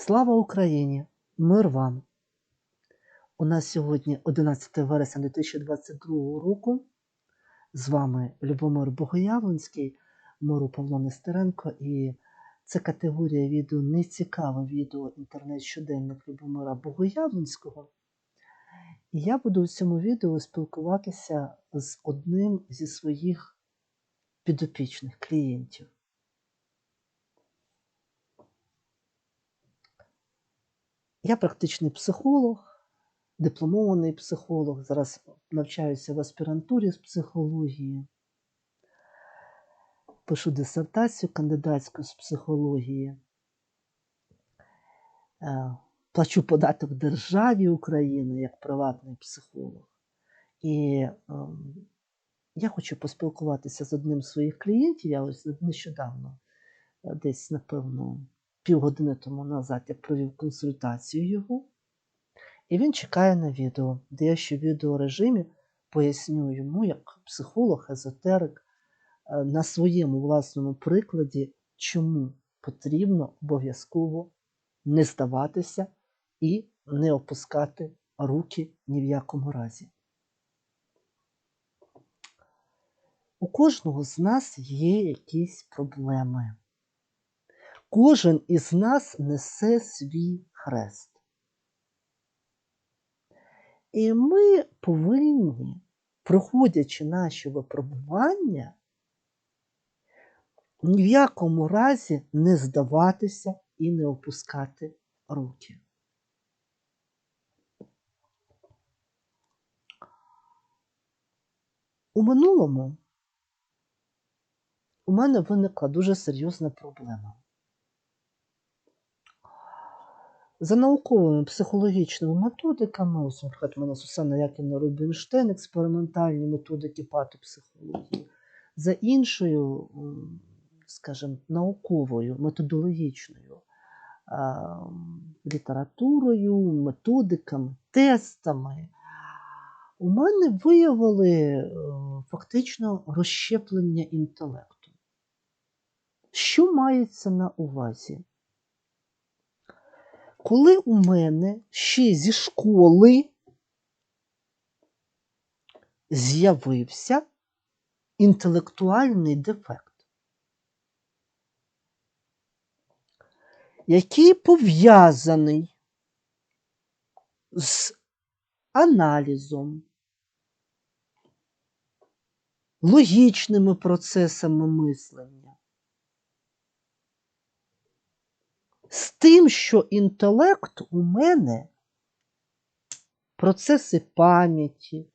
Слава Україні! Мир вам! У нас сьогодні 11 вересня 2022 року. З вами Любомир Богоявленський, Миру Павло Нестеренко, і це категорія відео нецікаве відео інтернет-щоденник Любомира Богоявленського. І я буду у цьому відео спілкуватися з одним зі своїх підопічних клієнтів. Я практичний психолог, дипломований психолог. Зараз навчаюся в аспірантурі з психології. Пишу дисертацію кандидатську з психології. Е, Плачу податок державі України як приватний психолог. І ем, я хочу поспілкуватися з одним з своїх клієнтів. Я ось нещодавно, е, десь, напевно, півгодини тому назад я провів консультацію його, і він чекає на відео, де я ще в відеорежимі поясню йому, як психолог, езотерик, е, на своєму власному прикладі, чому потрібно обов'язково не здаватися і не опускати руки ні в якому разі. У кожного з нас є якісь проблеми. Кожен із нас несе свій хрест. І ми повинні, проходячи наші випробування, ні в якому разі не здаватися і не опускати руки. У минулому у мене виникла дуже серйозна проблема. За науковими психологічними методиками, наприклад, мене Сусана Яківна Рубінштейн, експериментальні методики патопсихології, за іншою, скажімо, науковою, методологічною літературою, методиками, тестами, у мене виявили е, фактично розщеплення інтелекту. Що мається на увазі? Коли у мене ще зі школи з'явився інтелектуальний дефект, який пов'язаний з аналізом, логічними процесами мислення. З тим, що інтелект у мене, процеси пам'яті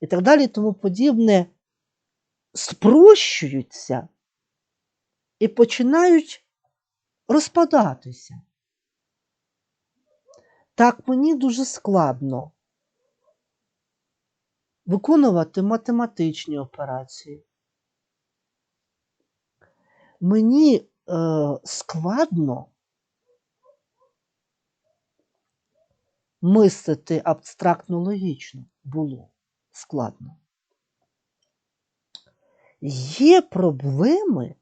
і так далі, тому подібне, спрощуються і починають розпадатися. Так мені дуже складно виконувати математичні операції. Мені е, складно мислити абстрактно логічно було складно. Є проблеми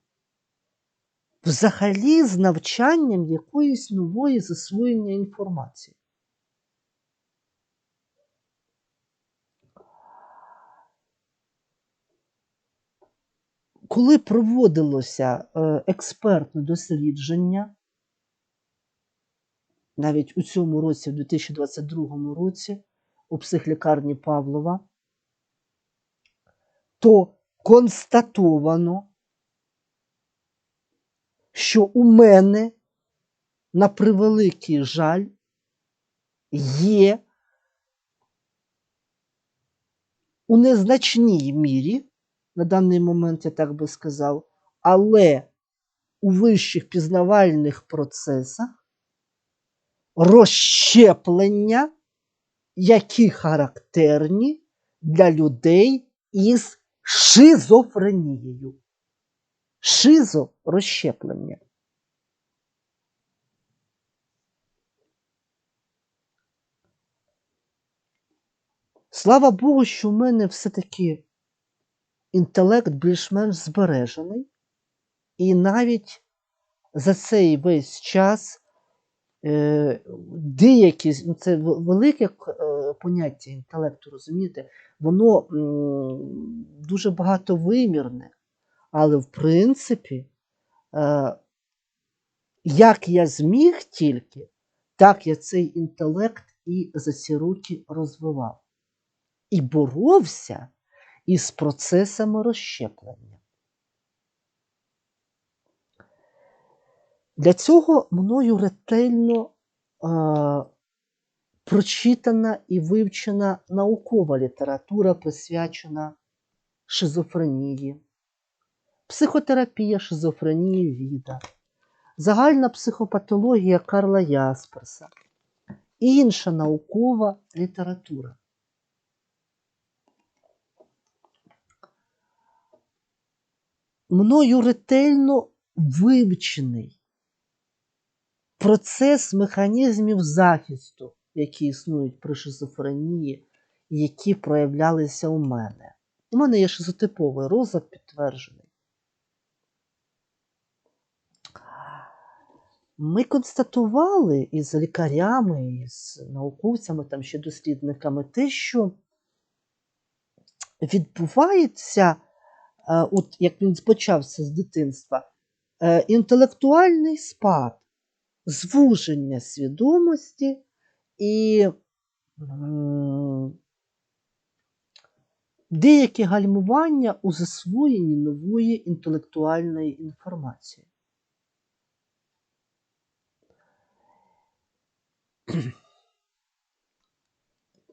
взагалі з навчанням якоїсь нової засвоєння інформації. Коли проводилося е, експертне дослідження, навіть у цьому році, в 2022 році, у психлікарні Павлова, то констатовано, що у мене, на превеликий жаль, є у незначній мірі, на даний момент я так би сказав, але у вищих пізнавальних процесах розщеплення, які характерні для людей із шизофренією. Шизо розщеплення. Слава Богу, що в мене все-таки інтелект більш-менш збережений, і навіть за цей весь час деякі, ну, це велике е, поняття інтелекту, розумієте, воно дуже багатовимірне, але в принципі, е, як я зміг тільки, так я цей інтелект і за ці роки розвивав. І боровся із процесами розщеплення. Для цього мною ретельно е, прочитана і вивчена наукова література, присвячена шизофренії, психотерапія шизофренії Віда, загальна психопатологія Карла Ясперса. І інша наукова література. Мною ретельно вивчений процес механізмів захисту, які існують при шизофренії, які проявлялися у мене. У мене є шизотиповий розлад підтверджений. Ми констатували із лікарями, і з науковцями, там ще дослідниками, те, що відбувається, е, от як він почався з дитинства, е, інтелектуальний спад, звуження свідомості і деяке гальмування у засвоєнні нової інтелектуальної інформації.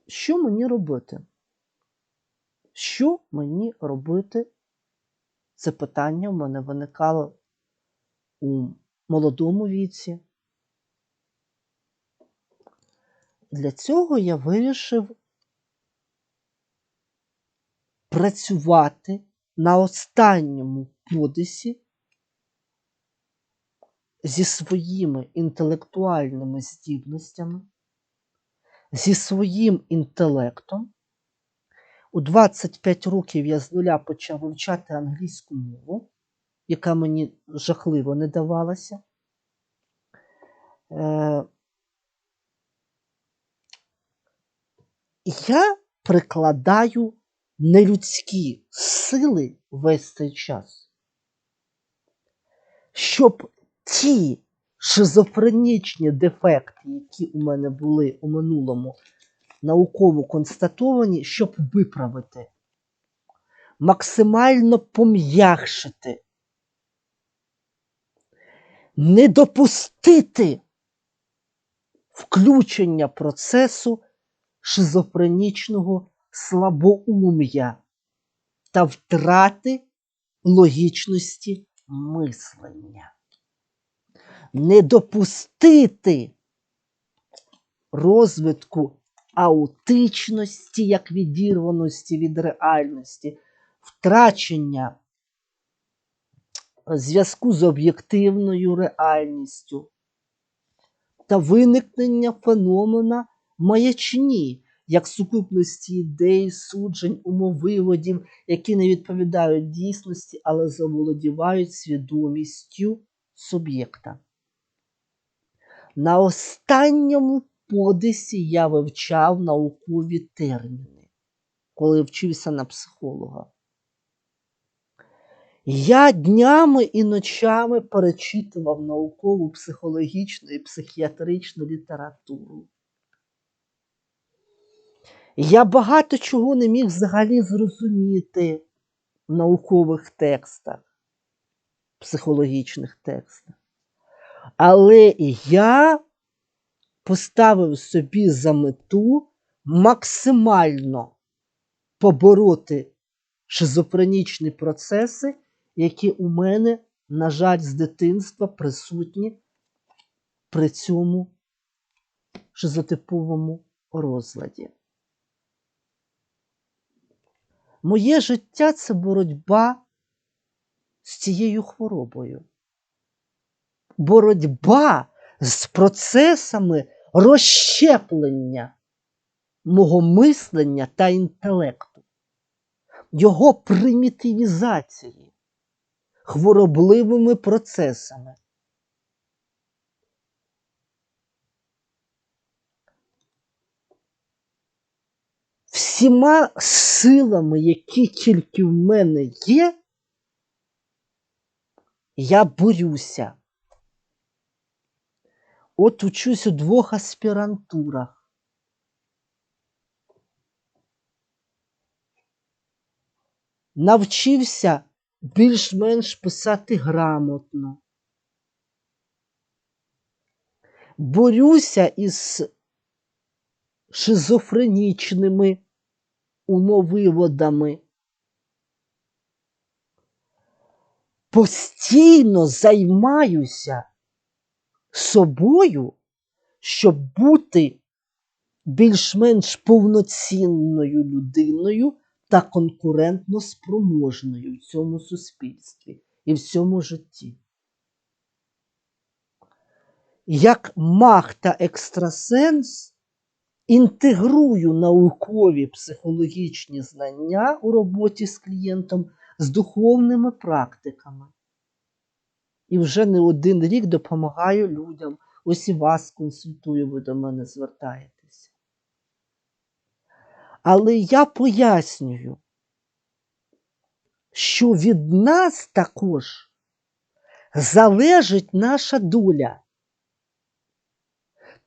Що мені робити? Що мені робити? Це питання в мене виникало у молодому віці. Для цього я вирішив працювати на останньому подисі зі своїми інтелектуальними здібностями, зі своїм інтелектом. У 25 років я з нуля почав вивчати англійську мову, яка мені жахливо не давалася. Я прикладаю нелюдські сили весь цей час, щоб ті шизофренічні дефекти, які у мене були у минулому, науково констатовані, щоб виправити, максимально пом'якшити, не допустити включення процесу шизофренічного слабоум'я та втрати логічності мислення. Не допустити розвитку аутичності як відірваності від реальності, втрачення зв'язку з об'єктивною реальністю та виникнення феномена маячні, як сукупності ідей, суджень, умовиводів, які не відповідають дійсності, але заволодівають свідомістю суб'єкта. На останньому подисі я вивчав наукові терміни, коли вчився на психолога. Я днями і ночами перечитував наукову психологічну і психіатричну літературу. Я багато чого не міг взагалі зрозуміти в наукових текстах, психологічних текстах. Але я поставив собі за мету максимально побороти шизофренічні процеси, які у мене, на жаль, з дитинства присутні при цьому шизотиповому розладі. Моє життя це боротьба з цією хворобою. Боротьба з процесами розщеплення мого мислення та інтелекту, його примітивізації хворобливими процесами. Всіма силами, які тільки в мене є, я борюся. От учусь у двох аспірантурах. Навчився більш-менш писати грамотно. Борюся із шизофренічними умовиводами. Постійно займаюся собою, щоб бути більш-менш повноцінною людиною та конкурентно спроможною в цьому суспільстві і в цьому житті. Як маг та екстрасенс інтегрую наукові психологічні знання у роботі з клієнтом з духовними практиками. І вже не один рік допомагаю людям. Ось і вас консультую, ви до мене звертаєтеся. Але я пояснюю, що від нас також залежить наша доля.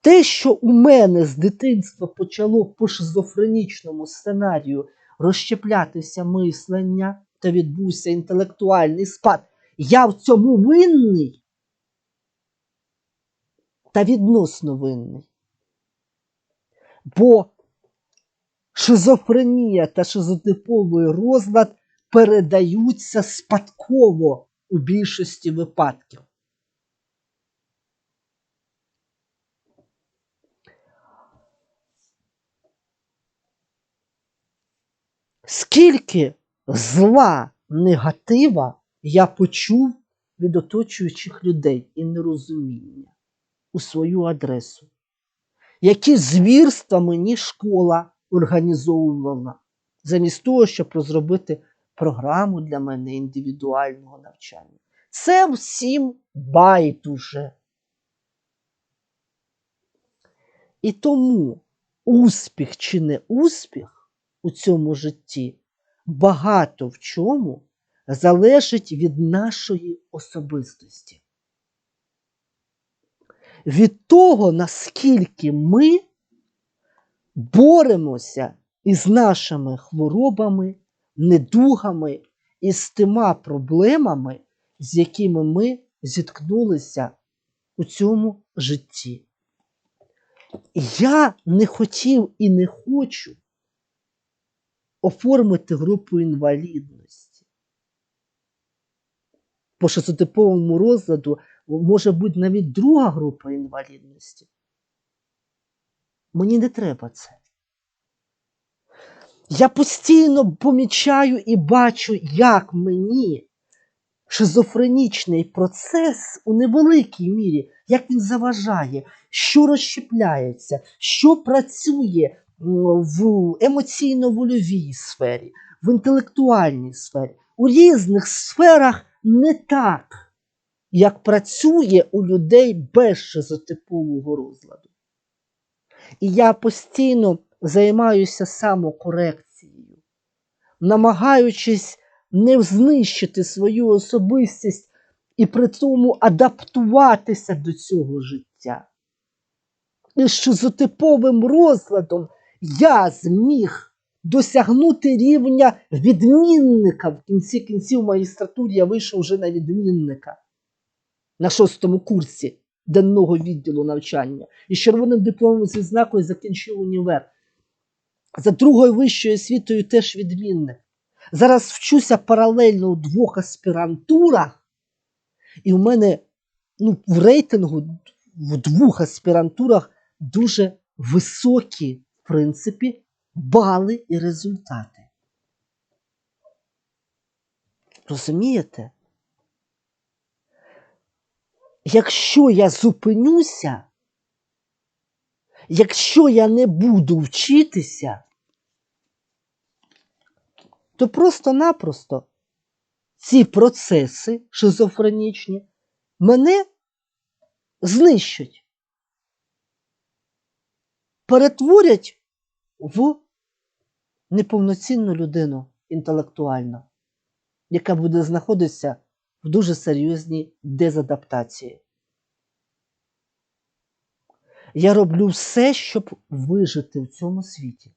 Те, що у мене з дитинства почало по шизофренічному сценарію розщеплятися мислення та відбувся інтелектуальний спад, я в цьому винний та відносно винний. Бо шизофренія та шизотиповий розлад передаються спадково у більшості випадків. Скільки зла, негатива я почув від оточуючих людей і нерозуміння у свою адресу. Які звірства мені школа організовувала, замість того, щоб розробити програму для мене індивідуального навчання. Це всім байдуже. І тому успіх чи не успіх у цьому житті багато в чому залежить від нашої особистості. Від того, наскільки ми боремося із нашими хворобами, недугами і з тима проблемами, з якими ми зіткнулися у цьому житті. Я не хотів і не хочу оформити групу інвалідності. По шизотиповому розладу може бути навіть друга група інвалідності. Мені не треба це. Я постійно помічаю і бачу, як мені шизофренічний процес у невеликій мірі, як він заважає, що розщепляється, що працює в емоційно-вольовій сфері, в інтелектуальній сфері, у різних сферах не так, як працює у людей без шизотипового розладу. І я постійно займаюся самокорекцією, намагаючись не знищити свою особистість і при тому адаптуватися до цього життя. І з шизотиповим розладом я зміг досягнути рівня відмінника. В кінці кінців в магістратурі я вийшов вже на відмінника на шостому курсі денного відділу навчання. І з червоним дипломом зі знакою закінчив універ. За другою вищою освітою теж відмінник. Зараз вчуся паралельно у двох аспірантурах, і в мене ну, в рейтингу в двох аспірантурах дуже високі, принципі, бали і результати. Розумієте? Якщо я зупинюся, якщо я не буду вчитися, то просто-напросто ці процеси шизофренічні мене знищать, перетворять в неповноцінну людину інтелектуально, яка буде знаходитися в дуже серйозній дезадаптації. Я роблю все, щоб вижити в цьому світі.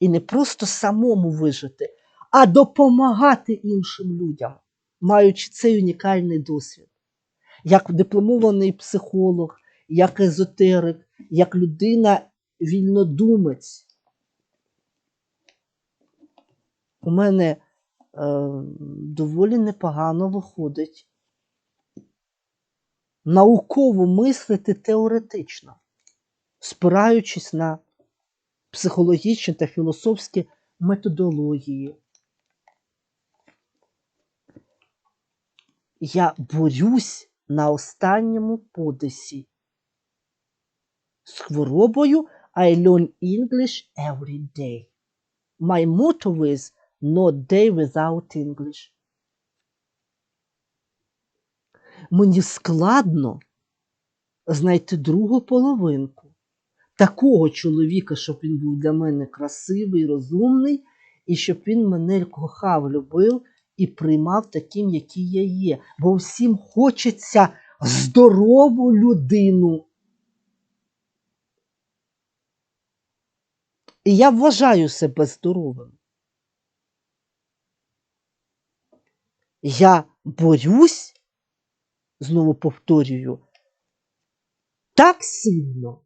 І не просто самому вижити, а допомагати іншим людям, маючи цей унікальний досвід. Як дипломований психолог, як езотерик, як людина У мене е, доволі непогано виходить науково мислити теоретично, спираючись на психологічні та філософські методології. Я борюсь на останньому подисі з хворобою I learn English every day. My motto is no day without English. Мені складно знайти другу половинку такого чоловіка, щоб він був для мене красивий, розумний, і щоб він мене кохав, любив і приймав таким, який я є. Бо всім хочеться здорову людину. І я вважаю себе здоровим. Я борюсь, знову повторюю, так сильно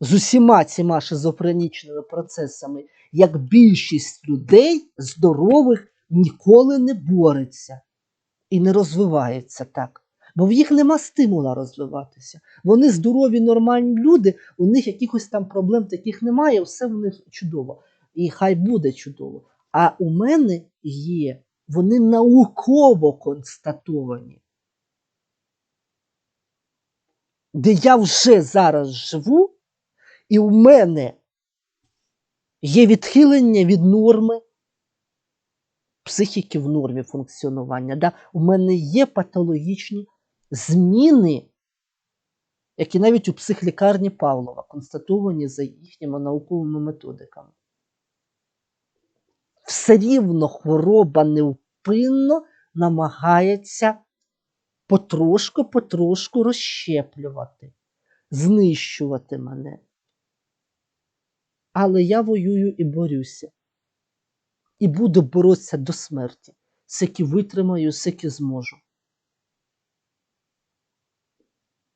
з усіма цими шизофренічними процесами, як більшість людей здорових ніколи не бореться і не розвивається так. Бо в їх нема стимула розвиватися. Вони здорові, нормальні люди, у них якихось там проблем таких немає, все в них чудово. І хай буде чудово. А у мене є, вони науково констатовані. Де я вже зараз живу, і у мене є відхилення від норми психіки в нормі функціонування. Да? У мене є патологічні зміни, які навіть у психлікарні Павлова констатовані за їхніми науковими методиками. Все рівно хвороба невпинно намагається потрошку-потрошку розщеплювати, знищувати мене. Але я воюю і борюся. І буду боротися до смерті, скільки витримаю, скільки зможу.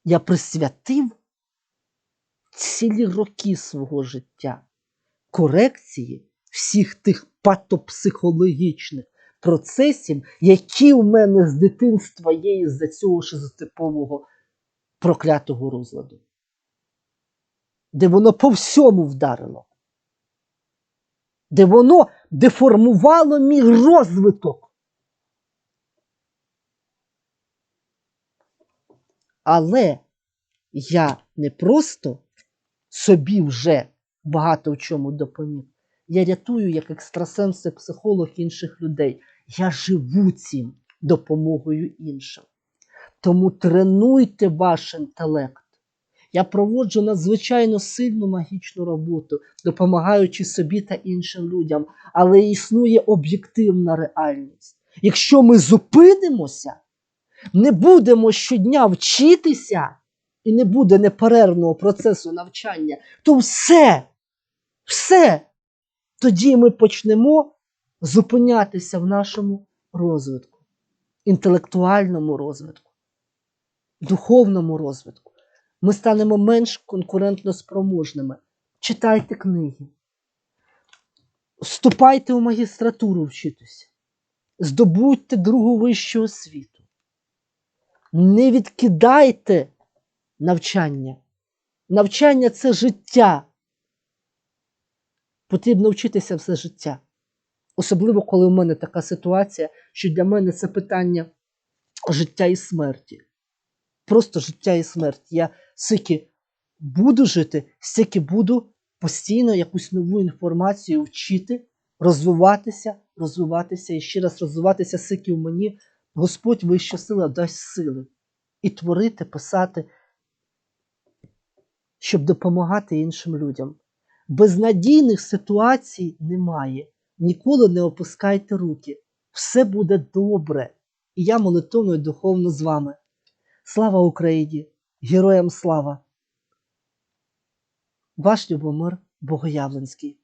Я присвятив цілі роки свого життя корекції всіх тих патопсихологічних процесів, які у мене з дитинства є із-за цього шизотипового проклятого розладу, де воно по всьому вдарило, де воно деформувало мій розвиток. Але я не просто собі вже багато в чому допоміг. Я рятую як екстрасенс і психолог інших людей. Я живу цим допомогою іншим. Тому тренуйте ваш інтелект. Я проводжу надзвичайно сильну магічну роботу, допомагаючи собі та іншим людям, але існує об'єктивна реальність. Якщо ми зупинимося, не будемо щодня вчитися, і не буде неперервного процесу навчання, то все, все, тоді ми почнемо зупинятися в нашому розвитку, інтелектуальному розвитку, духовному розвитку. Ми станемо менш конкурентно спроможними. Читайте книги, вступайте у магістратуру вчитися, здобудьте другу вищу освіту. Не відкидайте навчання. Навчання це життя. Потрібно вчитися все життя. Особливо, коли у мене така ситуація, що для мене це питання життя і смерті. Просто життя і смерть. Я стільки буду жити, стільки буду постійно якусь нову інформацію вчити, розвиватися, розвиватися і ще раз розвиватися, скільки в мені Господь вища сила дасть сили. І творити, писати, щоб допомагати іншим людям. Безнадійних ситуацій немає. Ніколи не опускайте руки. Все буде добре. І я молитовно і духовно з вами. Слава Україні! Героям слава! Ваш Любомир Богоявленський.